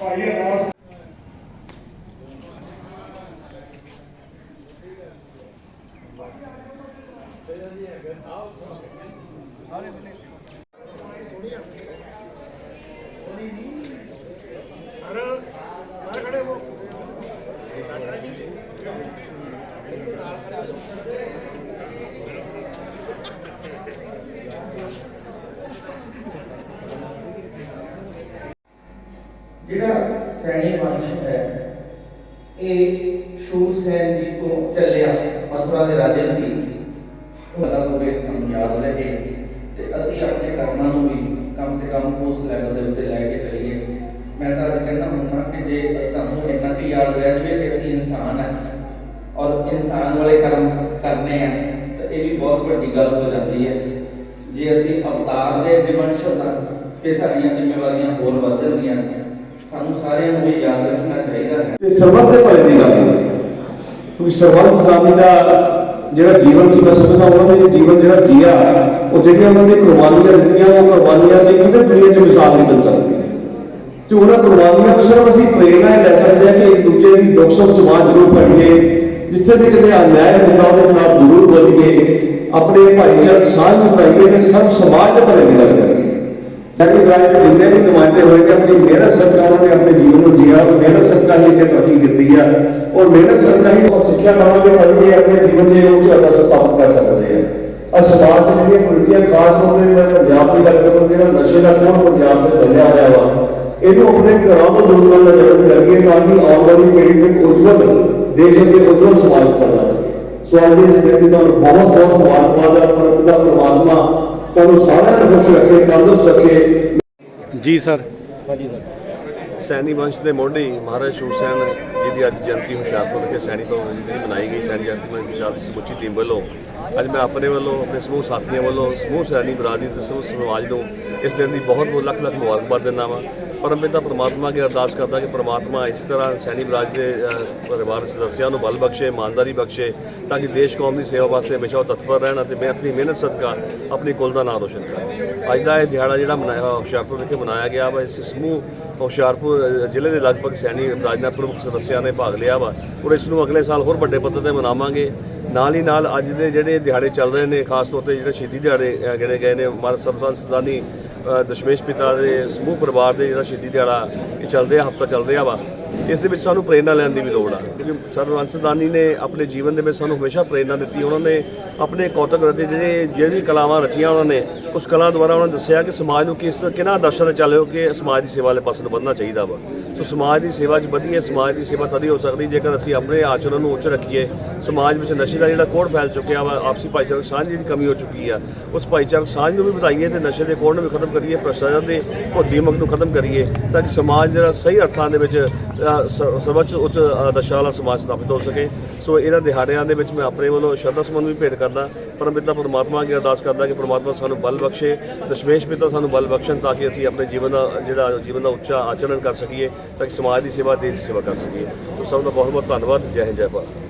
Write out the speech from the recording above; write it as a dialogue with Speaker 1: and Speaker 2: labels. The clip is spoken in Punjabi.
Speaker 1: ਭਾਈ ਅਰਦਾਸ ਸਾਰੇ ਬਣੇ ਜਿਹੜਾ ਸੈਣੀ ਵੰਸ਼ ਹੈ, ਇਹ ਸ਼ੂਰਸੈਨ ਜੀ ਤੋਂ ਚੱਲਿਆ ਮਥੁਰਾ ਦੇ ਰਾਜੇ ਸੀ। ਪਤਾ ਹੋਵੇ ਸਾਨੂੰ ਯਾਦ ਰਹੇ ਤੇ ਅਸੀਂ ਆਪਣੇ ਕਰਮਾਂ ਨੂੰ ਵੀ ਕਮ ਸੇ ਕਮ ਉਸ ਲੈਵਲ ਦੇ ਉੱਤੇ ਲੈ ਕੇ ਚੱਲੀਏ। ਮੈਂ ਤਾਂ ਅੱਜ ਕਹਿੰਦਾ ਹੁੰਦਾ ਕਿ ਜੇ ਸਾਨੂੰ ਇੰਨਾ ਕੁ ਯਾਦ ਰਹਿ ਜਾਵੇ ਕਿ ਅਸੀਂ ਇਨਸਾਨ ਹਾਂ ਔਰ ਇਨਸਾਨ ਵਾਲੇ ਕਰਮ ਕਰਨੇ ਆ, ਤਾਂ ਇਹ ਵੀ ਬਹੁਤ ਵੱਡੀ ਗੱਲ ਹੋ ਜਾਂਦੀ ਹੈ। ਜੇ ਅਸੀਂ ਅਵਤਾਰ ਦੇ ਵਿਵੰਸ਼ਜ ਹਾਂ ਤੇ ਸਾਡੀਆਂ ਜ਼ਿੰਮੇਵਾਰੀਆਂ ਹੋਰ ਵੱਧ ਜਾਂਦੀਆਂ। ਨੇ ਸਾਨੂੰ ਸਾਰਿਆਂ ਨੂੰ ਇਹ ਯਾਦ ਰੱਖਣਾ ਚਾਹੀਦਾ ਹੈ।
Speaker 2: ਤੇ ਸਰਬੱਤ ਦੇ ਭਲੇ ਦੀ ਗੱਲ ਹੈ ਕਿਉਂਕਿ ਸਰਬੱਤ ਸਦਾਮੀ ਦਾ ਜਿਹੜਾ ਜੀਵਨ ਸੀ, ਮੈਂ ਸਮਝਦਾ ਉਹਨਾਂ ਨੇ ਜੀਵਨ ਜਿਹੜਾ ਜੀਆ, ਉਹ ਜਿਹੜੀਆਂ ਉਹਨਾਂ ਨੇ ਕੁਰਬਾਨੀਆਂ ਦਿੱਤੀਆਂ, ਉਹ ਕੁਰਬਾਨੀਆਂ ਦੀ ਕਿਤੇ ਦੁਨੀਆ 'ਚ ਮਿਸਾਲ ਨਹੀਂ ਮਿਲ ਸਕਦੀ। ਤੇ ਉਹਨਾਂ ਕੁਰਬਾਨੀਆਂ ਤੋਂ ਸਿਰਫ ਅਸੀਂ ਪ੍ਰੇਰਣਾ ਲੈ ਸਕਦੇ ਹਾਂ ਕਿ ਇੱਕ ਦੂਜੇ ਦੀ ਦੁੱਖ ਸੁੱਖ ਚ ਬਾਤ ਜ਼ਰੂਰ ਪੜੀਏ ਜਿੱਥੇ ਵੀ ਕਿਤੇ ਅਨਿਆਇ ਹੁੰਦਾ ਉਹਦੇ ਖਿਲਾਫ ਜ਼ਰੂਰ ਬੋਲੀਏ, ਆਪਣੇ ਭਾਈਚਾਰਕ ਸਾਂਝ ਨੂੰ ਬਣਾਈਏ, ਤੇ ਸਭ ਸਮਾਜ ਦੇ ਭਲੇ ਦੀ ਗੱਲ ਕਰੀਏ ਲੇਕਿਨ ਰਾਜ ਦੇ ਜਿੰਨੇ ਵੀ ਨੁਮਾਇੰਦੇ ਹੋਏ ਕਿ ਆਪਣੀ ਮਿਹਨਤ ਸਰਕਾਰ ਨੇ ਆਪਣੇ ਜੀਵਨ ਨੂੰ ਜੀਆ, ਉਹ ਮਿਹਨਤ ਸਰਕਾਰ ਹੀ ਤੇ ਤਰੱਕੀ ਕੀਤੀ ਆ। ਔਰ ਮਿਹਨਤ ਸਰਕਾਰ ਹੀ ਉਹ ਸਿੱਖਿਆ ਲਵਾਂਗੇ ਤਾਂ ਇਹ ਆਪਣੇ ਜੀਵਨ ਦੇ ਉੱਚ ਅਦਾ ਸਥਾਪਿਤ ਕਰ ਸਕਦੇ ਆ। ਆ ਸਮਾਜ 'ਚ ਜਿਹੜੀਆਂ ਕੁਰੀਤੀਆਂ ਖਾਸ ਤੌਰ ਤੇ ਮੈਂ ਪੰਜਾਬ ਦੀ ਗੱਲ ਕਰਾਂ ਜਿਹੜਾ ਨਸ਼ੇ ਦਾ ਕੋਣ ਪੰਜਾਬ 'ਚ ਬੰਨਿਆ ਹੋਇਆ ਵਾ, ਇਹਨੂੰ ਆਪਣੇ ਘਰਾਂ ਤੋਂ ਦੂਰ ਕਰਨ ਦਾ ਯਤਨ ਕਰੀਏ ਤਾਂ ਕਿ ਆਉਣ ਵਾਲੀ ਪੀੜ੍ਹੀ ਨੂੰ ਉਜਵਲ ਦੇਸ਼ ਦੇ ਉਜਵਲ ਸਮਾਜ ਬਣਾ ਸਕੇ। ਸੋ ਅੱਜ ਇਸ ਵਿਅਕਤੀ ਦਾ ਬਹੁਤ ਬਹੁਤ ਮੁਬਾਰਕਬਾਦ ਹੈ ਪਰ ਪਿਤਾ ਪਰਮਾਤਮਾ ਤੁਹਾਨੂੰ ਸਾਰਿਆਂ ਨੂੰ ਖੁਸ਼ ਰੱਖੇ ਤੰਦਰੁਸਤ ਰੱਖੇ
Speaker 3: ਜੀ ਸਰ।
Speaker 4: ਸੈਣੀ ਵੰਸ਼ ਦੇ ਮੋਢੀ ਮਹਾਰਾਜ ਸ਼ੂਰਸੈਨ ਜੀ ਦੀ ਅੱਜ ਜਯੰਤੀ ਹੁਸ਼ਿਆਰਪੁਰ ਵਿਖੇ ਸੈਣੀ ਤੋਂ ਜਿਹੜੀ ਮਨਾਈ ਗਈ ਸੈਣੀ ਜਯੰਤੀ ਮੈਂ ਪੰਜਾਬ ਦੀ ਸਮੁੱਚੀ ਟੀਮ ਵੱਲੋਂ ਅੱਜ ਮੈਂ ਆਪਣੇ ਵੱਲੋਂ ਆਪਣੇ ਸਮੂਹ ਸਾਥੀਆਂ ਵੱਲੋਂ ਸਮੂਹ ਸੈਣੀ ਬਰਾਦਰੀ ਤੇ ਸਮੂਹ ਸਮਾਜ ਨੂੰ ਇਸ ਦਿਨ ਦੀ ਬਹੁਤ ਬਹੁਤ ਲੱਖ ਲੱਖ ਮੁਬਾਰਕਬਾਦ ਦਿੰਦਾ ਵਾਂ। ਪਰਮਪਿਤਾ ਪ੍ਰਮਾਤਮਾ ਅੱਗੇ ਅਰਦਾਸ ਕਰਦਾ ਕਿ ਪ੍ਰਮਾਤਮਾ ਇਸੇ ਤਰ੍ਹਾਂ ਸੈਣੀ ਬਰਾਜ ਦੇ ਪਰਿਵਾਰ ਸਦੱਸਿਆਂ ਨੂੰ ਬਲ ਬਖਸ਼ੇ, ਇਮਾਨਦਾਰੀ ਬਖਸ਼ੇ ਤਾਂ ਕਿ ਦੇਸ਼ ਕੌਮ ਦੀ ਸੇਵਾ ਵਾਸਤੇ ਹਮੇਸ਼ਾ ਉਹ ਤਤਪਰ ਰਹਿਣ ਅਤੇ ਮੈਂ ਆਪਣੀ ਮਿਹਨਤ ਸਦਕਾ ਆਪਣੀ ਕੁਲ ਦਾ ਨਾਮ ਰੋਸ਼ਨ ਕਰਾਂ। ਅੱਜ ਦਾ ਇਹ ਦਿਹਾੜਾ ਜਿਹੜਾ ਮਨਾਇਆ, ਹੁਸ਼ਿਆਰਪੁਰ ਵਿਖੇ ਮਨਾਇਆ ਗਿਆ ਵਾ, ਇਸ ਸਮੂਹ ਹੁਸ਼ਿਆਰਪੁਰ ਜ਼ਿਲ੍ਹੇ ਦੇ ਲਗਭਗ ਸੈਣੀ ਰਾਜ ਦੇ ਪ੍ਰਮੁੱਖ ਸਦੱਸਿਆਂ ਨੇ ਭਾਗ ਲਿਆ ਵਾ ਔਰ ਇਸ ਨੂੰ ਅਗਲੇ ਸਾਲ ਹੋਰ ਵੱਡੇ ਪੱਧਰ ਤੇ ਮਨਾਵਾਂਗੇ। ਨਾਲ ਹੀ ਨਾਲ ਅੱਜ ਦੇ ਜਿਹੜੇ ਦਿਹਾੜੇ ਚੱਲ ਰਹੇ ਨੇ, ਖਾਸ ਤੌਰ ਤੇ ਜਿਹੜੇ ਸ਼ਹੀਦੀ ਦਿਹਾੜੇ ਜਿਹੜੇ ਗਏ ਨੇ ਮਾਰ ਸਰਬੰਸ ਸਦਾਨੀ ਦਸ਼ਮੇਸ਼ ਪਿਤਾ ਦੇ ਸਮੂਹ ਪਰਿਵਾਰ ਦੇ ਜਿਹੜਾ ਸ਼ਹੀਦੀ ਦਿਹਾੜਾ ਇਹ ਚੱਲਦੇ ਆ, ਹਫਤਾ ਚੱਲ ਰਿਹਾ ਵਾ। ਇਸ ਦੇ ਵਿੱਚ ਸਾਨੂੰ ਪ੍ਰੇਰਣਾ ਲੈਣ ਦੀ ਵੀ ਲੋੜ ਆ। ਕਿਉਂਕਿ ਸਰਬੰਸ ਸਦਾਨੀ ਨੇ ਆਪਣੇ ਜੀਵਨ ਦੇ ਵਿੱਚ ਸਾਨੂੰ ਹਮੇਸ਼ਾ ਪ੍ਰੇਰਣਾ ਦਿੱਤੀ। ਉਹਨਾਂ ਨੇ ਆਪਣੇ ਕੌਤਕ ਰਚੇ ਜਿਹੜੇ ਜਿਹੜੀ ਕਲਾਵਾਂ ਰਚੀਆਂ ਉਹਨਾਂ ਨੇ, ਉਸ ਕਲਾ ਦੁਆਰਾ ਉਹਨਾਂ ਨੇ ਦੱਸਿਆ ਕਿ ਸਮਾਜ ਨੂੰ ਕਿਸ ਕਿਹਨਾਂ ਆਦਰਸ਼ਾਂ ਤੇ ਚੱਲਿਓ ਕਿ ਸਮਾਜ ਦੀ ਸੇਵਾ ਵਾਲੇ ਪਾਸੇ ਨੂੰ ਵਧਣਾ ਚਾਹੀਦਾ ਵਾ। ਸੋ ਸਮਾਜ ਦੀ ਸੇਵਾ 'ਚ ਵਧੀਏ ਸਮਾਜ ਦੀ ਸੇਵਾ ਤਦ ਹੀ ਹੋ ਸਕਦੀ ਜੇਕਰ ਅਸੀਂ ਆਪਣੇ ਆਚਰਣ ਨੂੰ ਉੱਚ ਰੱਖੀਏ। ਸਮਾਜ ਵਿੱਚ ਨਸ਼ੇ ਦਾ ਜਿਹੜਾ ਕੋੜ ਫੈਲ ਚੁੱਕਿਆ ਵਾ, ਆਪਸੀ ਭਾਈਚਾਰਕ ਸਾਂਝ ਦੀ ਕਮੀ ਹੋ ਚੁੱਕੀ ਆ। ਉਸ ਭਾਈਚਾਰਕ ਸਾਂਝ ਨੂੰ ਵੀ ਵਧਾਈਏ ਤੇ ਨਸ਼ੇ ਦੇ ਕੋੜ ਨੂੰ ਵੀ ਖਤਮ ਕਰੀਏ, ਭ੍ਰਿਸ਼ਟਾਚਾਰ ਦੇ ਦੀਮਕ ਨੂੰ ਖਤਮ ਕਰੀਏ, ਤਾਂ ਕਿ ਸਮਾਜ ਜਿਹੜਾ ਸਹੀ ਅਰਥਾਂ ਦੇ ਵਿੱਚ ਅ, ਉੱਚ ਦਸ਼ਾ ਵਾਲਾ ਸਮਾਜ ਸਥਾਪਿਤ ਹੋ ਸਕੇ। ਸੋ ਇਹਨਾਂ ਦਿਹਾੜਿਆਂ ਦੇ ਵਿੱਚ ਮੈਂ ਆਪਣੇ ਵੱਲੋਂ ਸ਼ਰਧਾ ਸਮਨ ਵੀ ਭੇਟ ਕਰਦਾ ਪਰਮਪਿਤਾ ਪਰਮਾਤਮਾ ਅੱਗੇ ਅਰਦਾਸ ਕਰਦਾ ਕਿ ਪਰਮਾਤਮਾ ਸਾਨੂੰ ਬਲ ਬਖਸ਼ੇ ਦਸ਼ਮੇਸ਼ ਪਿਤਾ ਸਾਨੂੰ ਬਲ ਬਖਸ਼ਣ ਤਾਂ ਕਿ ਅਸੀਂ ਆਪਣੇ ਜੀਵਨ ਦਾ ਜਿਹੜਾ ਜੀਵਨ ਦਾ ਉੱਚਾ ਆਚਰਣ ਕਰ ਸਕੀਏ ਤਾਂ ਕਿ ਸਮਾਜ ਦੀ ਸੇਵਾ ਦੇਸ਼ ਦੀ ਸੇਵਾ ਕਰ ਸਕੀਏ। ਸੋ ਸਭ ਦਾ ਬਹੁਤ ਬਹੁਤ ਧੰਨਵਾਦ। ਜੈ ਹਿੰਦ ਜੈ ਭਾਰਤ।